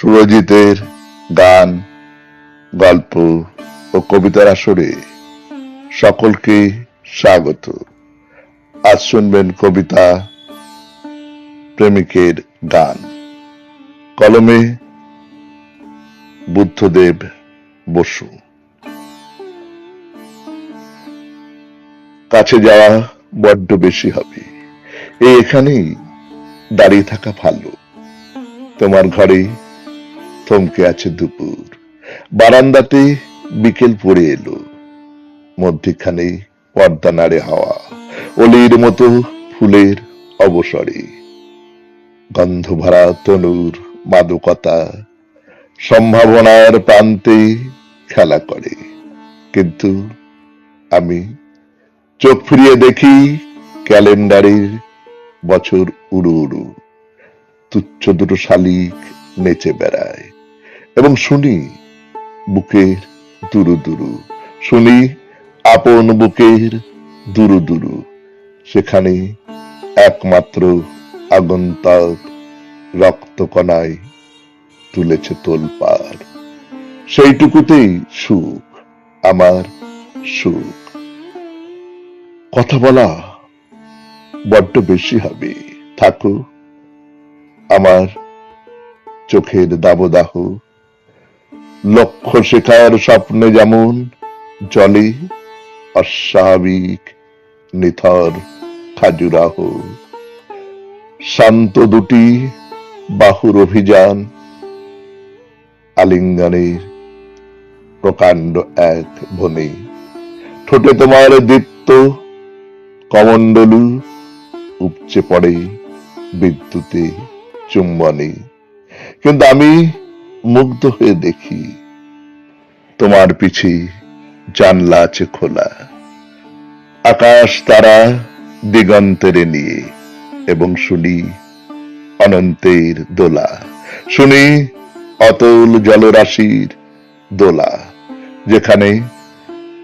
সুরজিতের গান, গল্প ও কবিতার আসরে সকলকে স্বাগত। আজ শুনবেন কবিতা প্রেমিকের গান। কলমে বুদ্ধদেব বসু। কাছে যাওয়া বড্ড বেশি হবে। এই এখানেই দাঁড়িয়ে থাকা ভালো। তোমার ঘরে থমকে আছে দুপুর। বারান্দাতে বিকেল পড়ে এলো। মধ্যিখানে পর্দা নাড়ে হাওয়া। অলির মতো ফুলের অবসরে। গন্ধ ভরা তনুর মাদকতা সম্ভাবনার প্রান্তে খেলা করে। কিন্তু আমি চোখ ফিরিয়ে দেখি ক্যালেন্ডারের বছর উড়ু উড়ু। তুচ্ছ দুটো শালিক নেচে বেড়ায়। এবং শুনি বুকের দুরু দুরু। শুনি আপন বুকের দুরু দুরু। সেখানে একমাত্র আগন্তক রক্তকণায় তুলেছে তোলপার সেইটুকুতেই সুখ, আমার সুখ। কথা বলা বড্ড বেশি হবে। থাকো, আমার চোখের দাবদাহ লক্ষ্য শেখার স্বপ্নে যেমন জলে অস্বাভাবিক নিথর খাজুরাহ শান্ত দুটি বাহুর অভিযান আলিঙ্গনের প্রকাণ্ড এক বনে ঠোঁটে তোমার দীপ্ত কমণ্ডলু উপচে পড়ে বিদ্যুতে চুম্বনে। কিন্তু আমি মুগ্ধ হয়ে দেখি, তোমার পিছে জানলা আছে খোলা। আকাশ তারা দিগন্তেরে নিয়ে এবং শুনি অনন্তের দোলা। শুনি অতল জলরাশির দোলা, যেখানে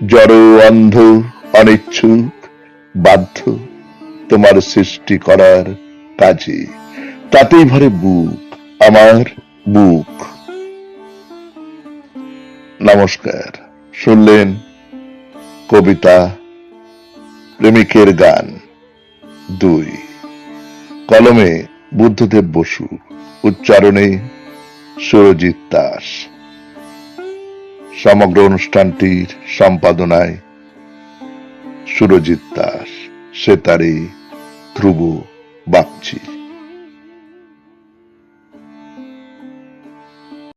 জড় অন্ধ অনিচ্ছুক বাধ্য তোমার সৃষ্টি করার কাজে। তাতেই ভরে বুক, আমার বুক। নমস্কার। শুনলেন কবিতা প্রেমিকের গান দুই। কলমে বুদ্ধদেব বসু, উচ্চারণে সুরজিৎ দাস। সমগ্র অনুষ্ঠানটির সম্পাদনায় সুরজিৎ দাস সেতারে ধ্রুব বাগচি।